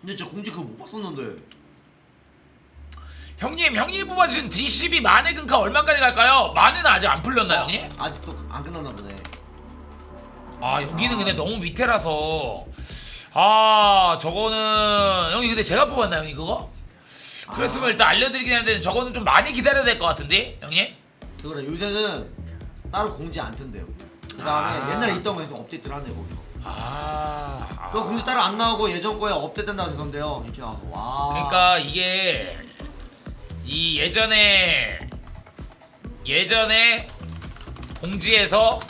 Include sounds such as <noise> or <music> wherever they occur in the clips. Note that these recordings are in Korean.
근데 진짜 공지 그거 못 봤었는데 형님 형님 뽑아주신 D12 만회 금카 얼마까지 갈까요? 만회는 아직 안 풀렸나요 형님? 아직도 안 끝났나 보네 아 여기는 근데 너무 밑에라서 아 저거는 형님 근데 제가 뽑았나요 형님 그거? 그랬으면 일단 알려드리긴 했는데 저거는 좀 많이 기다려야 될 것 같은데 형님? 그거래 요새는 따로 공지 안 뜬대요 그 다음에 아. 옛날에 있던 거에서 업데이트를 하네 거기서 아. 그거 공지 따로 안 나오고 예전 거에 업데이트 된다고 되던데요 이렇게 나와서 와 그러니까 이게 이 예전에 예전에 공지에서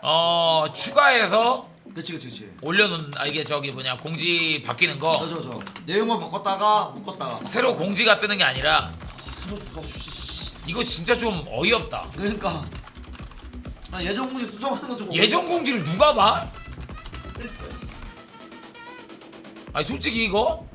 어 추가해서 그치 그치 그치. 올려놓은 아 이게 저기 뭐냐 공지 바뀌는 거. 맞아 맞아. 내용만 바꿨다가 묶었다가. 새로 공지가 뜨는 게 아니라 아, 이거 진짜 좀 어이없다. 그러니까. 나 예전 공지 수정하는 거좀 예전 공지를 누가 봐? 아니 솔직히 이거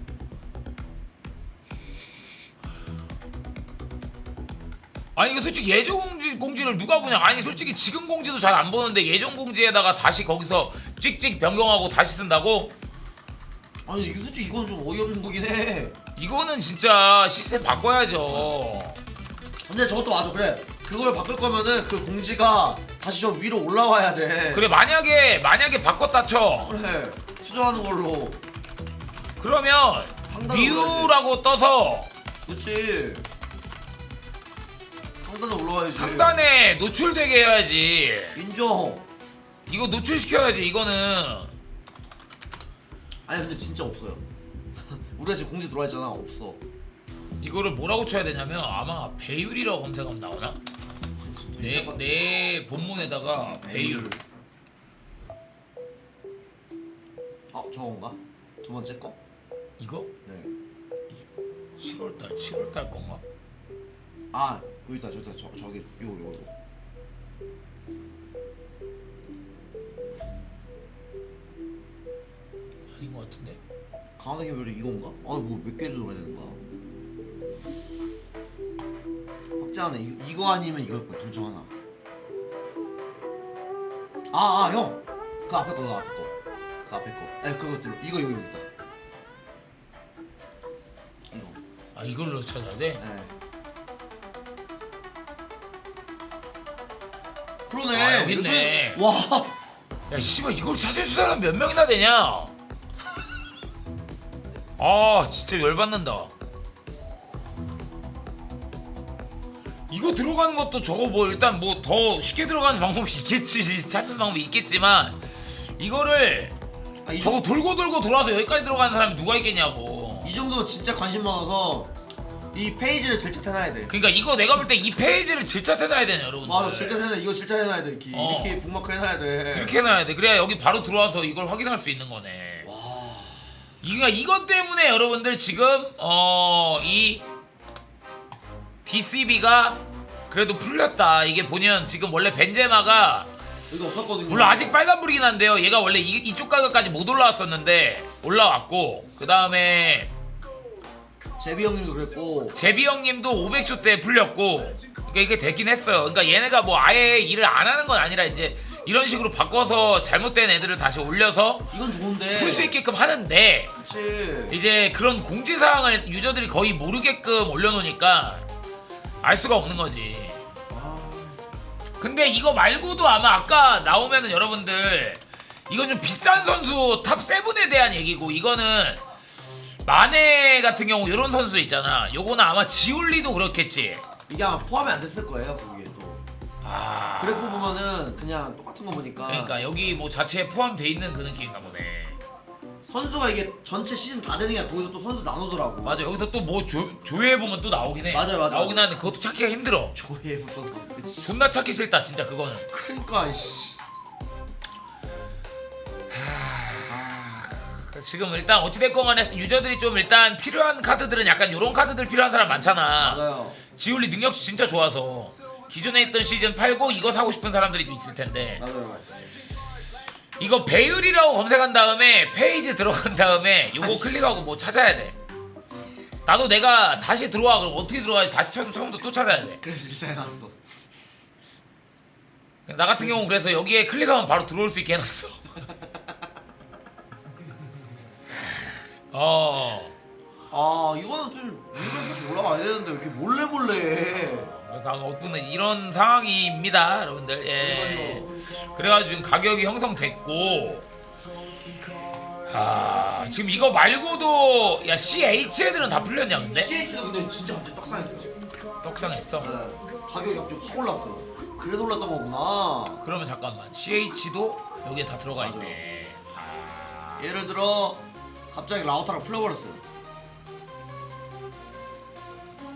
아니 이거 솔직히 예전 공지 공지를 누가 보냐? 아니 솔직히 지금 공지도 잘 안 보는데 예전 공지에다가 다시 거기서 찍찍 변경하고 다시 쓴다고? 아니 이거 솔직히 이건 좀 어이없는 거긴 해 이거는 진짜 시스템 바꿔야죠. 근데 저것도 맞아 그래 그걸 바꿀 거면은 그 공지가 다시 저 위로 올라와야 돼 그래 만약에 만약에 바꿨다 쳐. 그래 수정하는 걸로 그러면 상단으로 뉴라고 떠서 그치 상단에 올라와야지 상단에 노출되게 해야지. 인정 이거 노출시켜야지 이거는. 아니 근데 진짜 없어요 <laughs> 우리가 지금 공지 들어와 있잖아 없어 이거를 뭐라고 쳐야 되냐면 아마 배율이라고 검색하면 나오나? 내, 내 본문에다가 배율 아 저건가? 두 번째 거? 이거? 네. 7월달 7월달 건가? 아 여기다 저기다 저, 저기 요거 요거 요거. 아닌 것 같은데 강화대 개별이 이건가? 아 뭐 몇개 들어가야 되는 거야? 확장하네 이, 이거 아니면 이걸 거야 둘 중 하나 아 아 형 그 앞에 거 그 앞에 거 그 앞에 거 에 그거 들어 이거 여기 있다 아 이걸로 찾아야 돼? 예 그러네 아, 여기 있네. 이거- 와야 씨발 이걸 찾을 사람 몇 명이나 되냐? 아 진짜 열받는다. 이거 들어가는 것도 저거 뭐 일단 뭐 더 쉽게 들어가는 방법이 있겠지 찾는 방법이 있겠지만 이거를 아, 이, 저거 정, 돌고 돌고 돌아서 여기까지 들어가는 사람이 누가 있겠냐고. 이 정도 진짜 관심 많아서 이 페이지를 질착해놔야 돼 그러니까 이거 내가 볼 때 이 페이지를 질착해놔야 되네 여러분들. 맞아 질착해놔 이거 질착해놔야 돼 이렇게 어. 이렇게 북마크 해놔야 돼 이렇게 해놔야 돼. 그래야 여기 바로 들어와서 이걸 확인할 수 있는 거네. 와 이가 이것 때문에 여러분들 지금 어이 DCB가 그래도 풀렸다. 이게 보면 지금 원래 벤제마가 이거 없었거든요 물론 아직 빨간불이긴 한데요. 얘가 원래 이, 이쪽 가격까지 못 올라왔었는데 올라왔고 그 다음에 제비 형님도 그랬고. 제비 형님도 500초 때 풀렸고. 그러니까 이게 되긴 했어요. 그러니까 얘네가 뭐 아예 일을 안 하는 건 아니라 이제 이런 식으로 바꿔서 잘못된 애들을 다시 올려서 이건 좋은데. 풀 수 있게끔 하는데 그치. 이제 그런 공지 사항을 유저들이 거의 모르게끔 올려놓으니까 알 수가 없는 거지. 아, 근데 이거 말고도 아마 아까 나오면은 여러분들 이건 좀 비싼 선수 탑 7에 대한 얘기고 이거는 마네 같은 경우 이런 선수 있잖아. 요거는 아마 지울리도 그렇겠지. 이게 아마 포함이 안 됐을 거예요 그게 또 아. 그래프 보면은 그냥 똑같은 거 보니까 그러니까 여기 뭐 자체에 포함돼 있는 그 느낌인가 보네. 선수가 이게 전체 시즌 다 되는 게 거기서 또 선수 나누더라고 맞아 여기서 또 뭐 조회해 보면 또 나오긴 해. 맞아요, 맞아요. 나오긴 하는데 그것도 찾기가 힘들어. 조회부터 존나 찾기 싫다 진짜 그거는. 그러니까 씨 지금 일단 어찌됐건 간에 유저들이 좀 일단 필요한 카드들은 약간 요런 카드들 필요한 사람 많잖아. 맞아요. 지울리 능력치 진짜 좋아서. 기존에 있던 시즌 팔고 이거 사고 싶은 사람들이 좀 있을 텐데. 맞아요 이거 배율이라고 검색한 다음에 페이지 들어간 다음에 요거 클릭하고 뭐 찾아야 돼. 나도 내가 다시 들어와. 그럼 어떻게 들어가야지? 다시 처음, 처음 부터 또 찾아야 돼나 그래서 진짜 해놨어. 같은 경우 그래서 여기에 클릭하면 바로 들어올 수 있게 해놨어 <laughs> 어. 아 이거는 좀 위로 사실 올라와야 되는데 왜 이렇게 몰래 몰래 해. 그래서 아마 어떤 이런 상황입니다, 여러분들. 예. 그래가지고 지금 가격이 형성됐고, 아 지금 이거 말고도 야 CH 애들은 다 풀렸냐 근데? CH도 근데 진짜 갑자기 떡상했어요. 떡상했어. 네. 가격이 갑자기 확 올랐어. 그래서 올랐던 거구나. 그러면 잠깐만 CH도 여기에 다 들어가 있네. 아, 예를 들어 갑자기 라우타가 풀려버렸어요.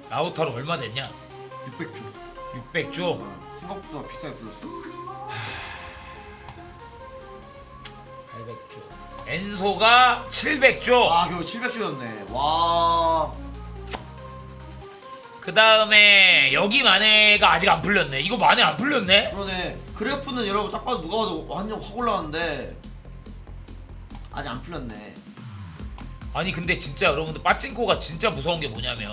라우타로 얼마 됐냐? 600조. 600조. 생각보다 비싸게 풀렸어. 800조. 엔소가 700조. 아 결국 700조였네. 와. 그 다음에 여기 마네가 아직 안 풀렸네. 이거 마네 안 풀렸네? 그러네. 그래프는 여러분 딱 봐도 누가 봐도 완전 확 올라왔는데 아직 안 풀렸네. 아니 근데 진짜 여러분들 빠찡코가 진짜 무서운 게 뭐냐면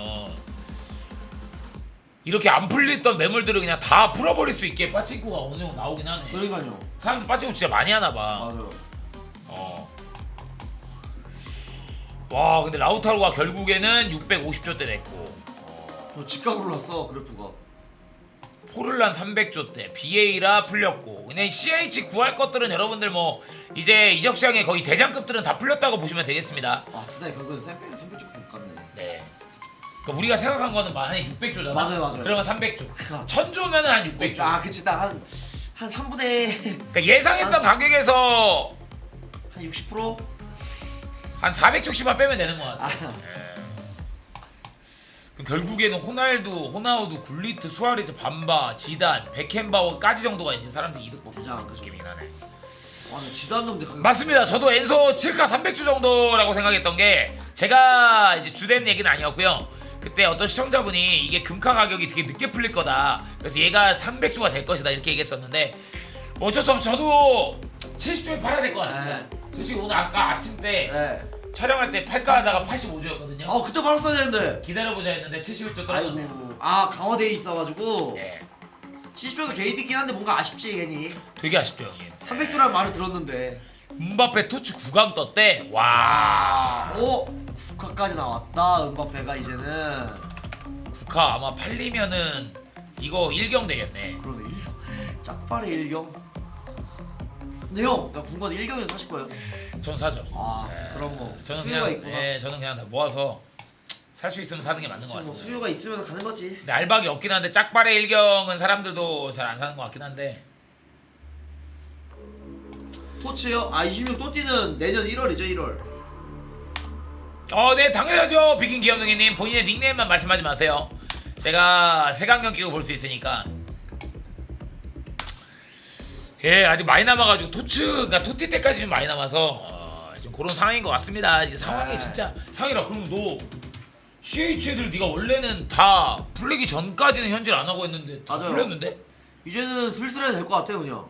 이렇게 안 풀렸던 매물들을 그냥 다 풀어버릴 수 있게 빠찡코가 어느 정도 나오긴 하네. 그러니까요. 사람들 빠찡코 진짜 많이 하나 봐. 맞아요. 어. 와 근데 라우타로가 결국에는 650조 대 냈고 어, 직각으로 올랐어 그래프가. 포를란 300조 대 BA라 풀렸고 그냥 CH 구할 것들은 여러분들 뭐 이제 이적 시장에 거의 대장급들은 다 풀렸다고 보시면 되겠습니다. 아 진짜 결국은 샘백 샘백조 같네. 네. 그러니까 우리가 생각한 거는 만약에 600조잖아. 맞아요, 맞아요. 그러면 300조. 1000조면은 한 600조. 아 그치 딱한한 3분의 그러니까 예상했던 가격에서 한 60%? 한 400조씩만 빼면 되는 것 같아. 아. 예. 그럼 결국에는 호날두, 호나우두, 굴리트, 수아레즈, 반바, 지단, 베켄바워까지 정도가 이제 사람들이 이득 보고 그죠, 있는 그죠. 느낌이긴 하네. 와 근데 지단 놈들 가격 맞습니다. 저도 엔소 7가 300조 정도라고 생각했던 게 제가 이제 주된 얘기는 아니었고요. 그때 어떤 시청자분이 이게 금카 가격이 되게 늦게 풀릴 거다. 그래서 얘가 300조가 될 것이다 이렇게 얘기했었는데 뭐 어쩔 수 없이 저도 70조에 팔아야 될 것 같습니다. 솔직히 오늘 아까 아침 때 네. 촬영할 때 팔까 하다가 85조였거든요. 아 그때 말았어야 되는데 기다려보자 했는데 71조 떨어졌네요. 아이고 아 강화돼 있어가지고 예, 70조도 게이드긴 한데 뭔가 아쉽지 괜히 되게 아쉽죠 형님. 300조라는 말을 들었는데 음바페 토치 9강 떴대. 와. 오 국화까지 나왔다 은바페가 이제는 국화 아마 팔리면은 이거 1경 되겠네. 그러네 1경 짝발의 1경 근데 형, 나 궁금한 1경에서 사실 거예요? 전 사죠. 아, 예. 그런 거. 저는 수요가 그냥 있구나. 예, 저는 그냥 다 모아서 살 수 있으면 사는 게 맞는 것 지금 뭐 같습니다. 수요가 있으면 가는 거지 근데 알박이 없긴 한데 짝발의 일경은 사람들도 잘 안 사는 것 같긴 한데 토치요? 아 26 또띠는 내년 1월이죠 1월 어, 네 당연하죠. 비긴 기염둥이님 본인의 닉네임만 말씀하지 마세요. 제가 색안경 끼고 볼 수 있으니까. 예, 아직 많이 남아가지고 토츠, 그러니까 토티 때까지 좀 많이 남아서 어, 좀 그런 상황인 것 같습니다. 이제 상황이 네. 진짜 상이라 그럼 너 CH 애들 네가 원래는 다 풀리기 전까지는 현질 안 하고 했는데 다 맞아요. 풀렸는데? 이제는 슬슬 해야 될것 같아요 그냥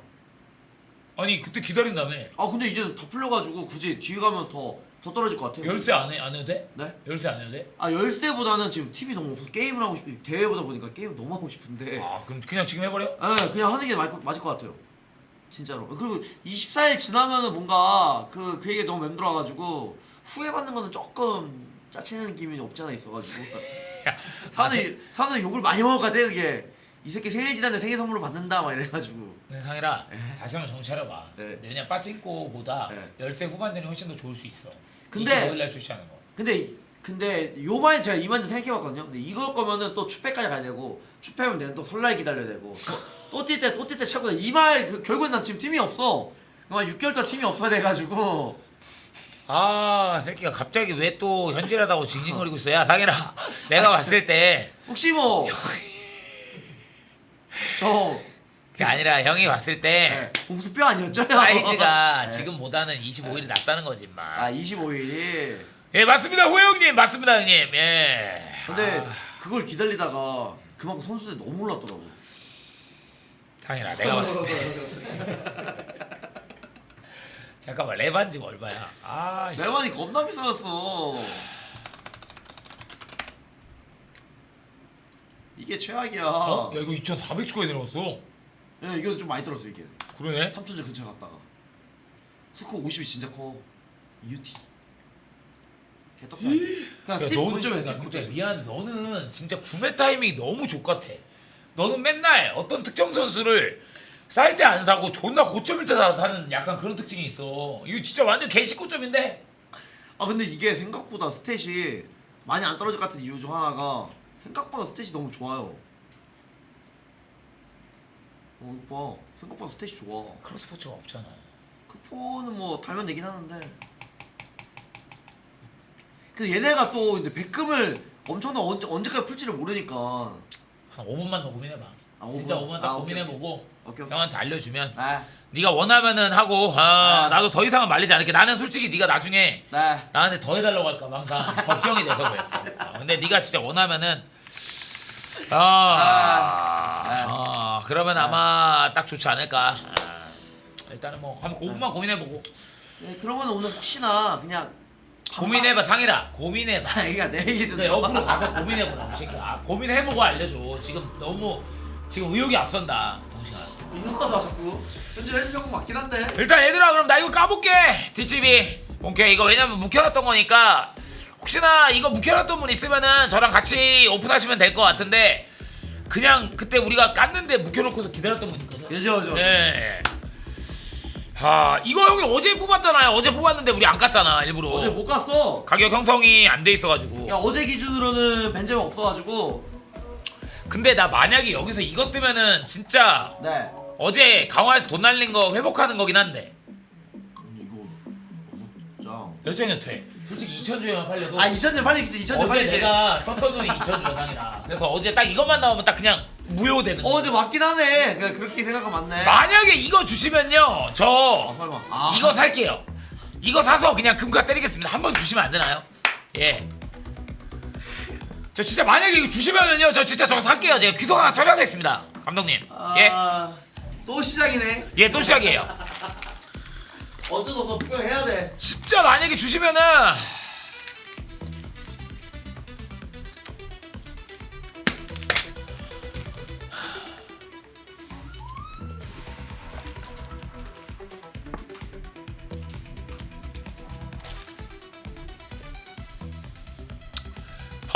아니 그때 기다린다며 아 근데 이제는 다 풀려가지고 굳이 뒤에 가면 더, 더 떨어질 것 같아요 열쇠 안, 해, 안 해도 돼? 네? 열쇠 안 해도 돼? 아 열쇠보다는 지금 TV 너무 없어 게임을 하고 싶 대회보다 보니까 게임 너무 하고 싶은데 아 그럼 그냥 지금 해버려? 네, 그냥 하는 게 맞, 맞을 것 같아요 진짜로 그리고 24일 지나면은 뭔가 그, 그 얘기가 너무 맴돌아가지고 후회받는 거는 조금 짜치는 기분이 없지 않아 있어가지고 <laughs> 야, 사람들이 사람들이 욕을 많이 먹을 것 같아 그게 이 새끼 생일 지났는데 생일 선물로 받는다 막 이래가지고 근데 상이라 에. 다시 한번 차려봐. 네. 왜냐 빠찡코보다 네. 열쇠 후반전이 훨씬 더 좋을 수 있어. 근데- 25일 날 출시하는 거. 근데 근데 요만 제가 이만큼 생각해봤거든요. 근데 이걸 거면은 또 추패까지 가야 되고 추패면 되는 또 설날 기다려야 되고 또 뛸 때 또 뛸 때 최고 이말 그, 결국엔 난 지금 팀이 없어. 그만 6개월 동안 팀이 없어야 돼가지고 아 새끼가 갑자기 왜 또 현질하다고 징징거리고 있어? 야 상이라 내가 봤을 때 혹시 뭐저 그게 아니라 형이 봤을 때 네, 공수뼈 아니었죠? 사이즈가 네. 지금 보다는 25일이 낫다는 거지 마. 아 25일이 예 맞습니다 형님 맞습니다 형님 예. 근데 아, 그걸 기다리다가 그만큼 선수들이 너무 올랐더라고. 상이라 내가 봤을 때 <laughs> 잠깐만 레반지가 얼마야? 아 씨. 레반이 겁나 비싸졌어. 이게 최악이야. 어? 야 이거 2,400초에 내려갔어. 야, 이거 좀 많이 들었어 이게. 그러네. 3천점 근처 갔다가 스코 50이 진짜 커. UT. 개떡상. 스틱 스틱 근데 고점. 미안 너는 진짜 구매 타이밍이 너무 족같아 너는 맨날 어떤 특정 선수를 쌀 때 안 사고 존나 고점일 때 사는 약간 그런 특징이 있어 이거 진짜 완전 개식 고점인데 아 근데 이게 생각보다 스탯이 많이 안 떨어질 것 같은 이유 중 하나가 생각보다 스탯이 너무 좋아요. 어 이거 봐. 생각보다 스탯이 좋아. 크로스포츠가 없잖아 크포는 뭐 달면 되긴 하는데. 그 얘네가 또 근데 백금을 엄청나 언제 언제까지 풀지를 모르니까. 한 5분만 더 고민해봐 아, 진짜 5분? 5분만 딱 아, 오케이, 고민해보고 오케이 오케이. 형한테 알려주면 네. 네가 원하면은 하고 아, 아. 나도 더 이상은 말리지 않을게 나는 솔직히 네가 나중에 네. 나한테 더 해달라고 할까 봐 항상 <laughs> 걱정이 돼서 그랬어 어, 근데 네가 진짜 원하면은 아, 아. 아, 그러면 아마 딱 좋지 않을까 아, 일단은 뭐 한번 5분만 고민해보고 네, 그러면 오늘 혹시나 그냥 고민해봐 상이라 고민해봐 아, 이게 내 얘기 좀. 근데 옆으로 가서 고민해보라 이 새끼야 아, 고민해보고 알려줘 지금 너무 지금 의욕이 앞선다 동식아 이상하다 자꾸. 현재 해주는 건 맞긴 한데. 일단 얘들아 그럼 나 이거 까볼게 DCB 오케이 이거 왜냐면 묵혀놨던 거니까 혹시나 이거 묵혀놨던 분 있으면은 저랑 같이 오픈하시면 될 것 같은데 그냥 그때 우리가 깠는데 묵혀놓고서 기다렸던 분 있거든 그죠 그죠. 네. 하 이거 형이 어제 뽑았잖아요 어제 뽑았는데 우리 안 깠잖아 일부러 어제 못 갔어. 가격 형성이 안 돼 있어가지고 야 어제 기준으로는 벤제마 없어가지고. 근데 나 만약에 여기서 이거 뜨면은 진짜 네. 어제 강화에서 돈 날린 거 회복하는 거긴 한데 이거 진짜. 몇 장이 돼 솔직히 2천 주에만 팔려도 아 2천점 팔리겠지 2천 점 어제 팔리지. 내가 썼던 돈이 2천 주 이상이라 그래서 어제 딱 이것만 나오면 딱 그냥 무효되는 어거 근데 맞긴 하네. 그냥 그렇게 생각하면 맞네. 만약에 이거 주시면요 아저 설마. 아. 이거 살게요 이거 사서 그냥 금가 때리겠습니다 한 번 주시면 안 되나요? 예. 저 진짜 만약에 이거 주시면은요 저 진짜 저거 살게요 제가 귀속 하나 처리하겠습니다 감독님 예? 아, 또 시작이네. 예또 시작이에요 <laughs> 어쩔 수 없어 복용해야 돼. 진짜 만약에 주시면은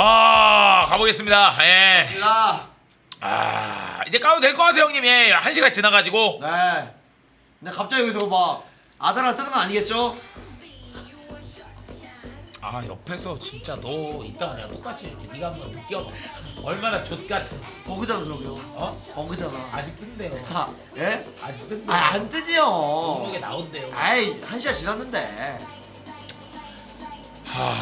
아 가보겠습니다 예. 야. 아 이제 까도 될 것 같아요 형님 예. 한 시간 지나가지고 네. 근데 갑자기 여기서 막 아자라 뜨는 건 아니겠죠? 아 옆에서 진짜 너 이따가 내가 똑같이 해줄게 네가 한번 느껴봐 얼마나 좆같은 버그잖아 그러면. 어? 버그잖아. 아직 뜬대요 아, 예? 아직 뜬대요 아, 안 뜨지요. 목록에 나온대요 아이, 한 시간 지났는데. 하,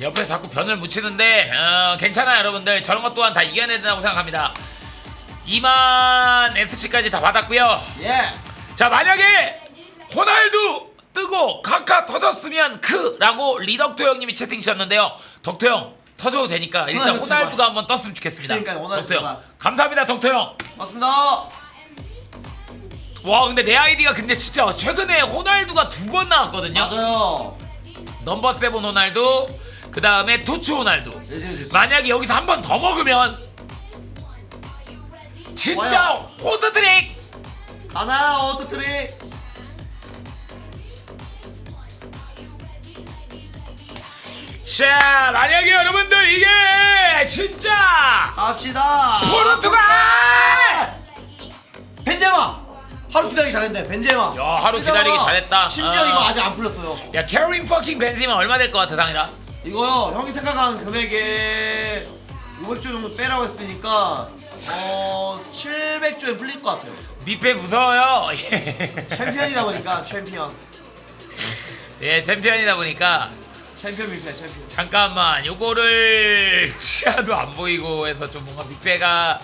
옆에 자꾸 변을 묻히는데 어, 괜찮아요 여러분들 저런 것 또한 다 이겨내야 된다고 생각합니다 2만 SC까지 다 받았고요 예. 자 만약에 호날두 뜨고 카카 터졌으면 크라고 리덕토 형님이 채팅 주셨는데요 덕토 형 터져도 되니까 일단 호날두 호날두가. 한번 떴으면 좋겠습니다 그러니까요, 호날두 덕토 형 제발. 감사합니다 덕토 형 맞습니다. 와 근데 내 아이디가 근데 진짜 최근에 호날두가 두 번 나왔거든요 맞아요. 넘버 세븐 호날두 그 다음에 토츠 호날두 네, 네, 네. 만약에 여기서 한 번 더 먹으면 진짜 호드트릭 하나, 어트트릭. 자 만약에 여러분들 이게 진짜 갑시다. 포르투갈 벤제마. 하루 기다리기 잘했네. 벤제마. 야, 하루 기다리기 잘했다. 심지어 아. 이거 아직 안 풀렸어요. 야 캐린 퍼킹 벤지면 얼마 될 것 같아 상이라 이거요. 형이 생각한 금액에 500조 정도 빼라고 했으니까 어 700조에 풀릴 것 같아요. 밑배 무서워요 <laughs> 챔피언이다 보니까 챔피언. 예 챔피언이다 보니까 챔피언 밀패 챔피언. 잠깐만 요거를 치아도 안 보이고 해서 좀 뭔가 밑배가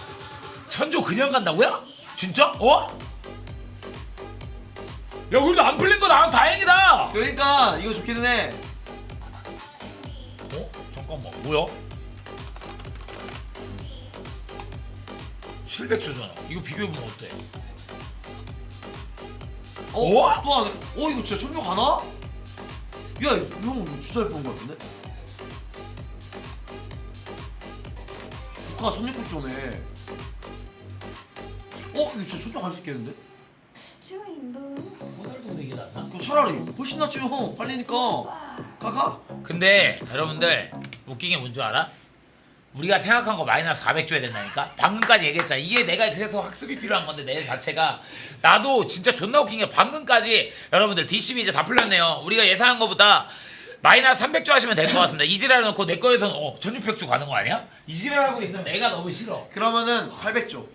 천조 그냥 간다고요? 진짜? 어? 야 그래도 안 풀린 거 나와서 다행이다 그러니까 이거 좋기는 해. 어? 잠깐만 뭐야? 700조잖아 이거 비교해보면 어때? 어? 우와! 또 하네. 어 이거 진짜 천조 가나? 야, 형 이거 진짜 예쁜 거 같은데? 국가 1600조네. 어? 이거 진짜 천조 갈수 있겠는데? 그 차라리 훨씬 낫죠 형. 빨리니까. 가 가. 근데 여러분들 웃긴 게 뭔 줄 알아? 우리가 생각한 거 마이너스 400 줘야 된다니까? 방금까지 얘기했잖아. 이게 내가 그래서 학습이 필요한 건데 내 자체가 나도 진짜 존나 웃긴 게 방금까지 여러분들 DCB 이제 다 풀렸네요. 우리가 예상한 거보다 마이너스 300조 하시면 될 것 같습니다. 이지랄 놓고 내 거에서는 어 1600조 가는 거 아니야? 이지랄하고 있는 내가 너무 싫어. 그러면은 800조.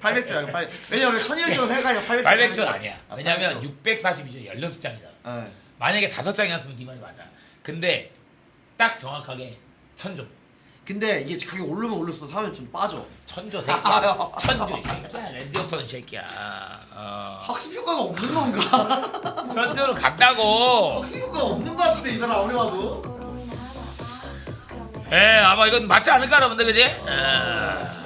800조 아니야. 800. 왜냐면 우리 1200조 생각하니까 800조. 800조 아니야. 아, 왜냐면 800조. 642조 16장이잖아. 네. 만약에 다섯 장이었으면 네 말이 맞아. 근데 딱 정확하게 천조. 근데 이게 가격 오르면 올를수록 사면 좀 빠져. 천조 아, 새끼야. <laughs> 천조 이 새끼야. 랜디오턴 새끼야. 어. 학습 효과가 없는 건가? <laughs> 천조로 간다고. 학습 효과가 없는 거 같은데 이 사람 아무리 봐도. 예, 아마 이건 맞지 않을까 여러분들 그지? 예.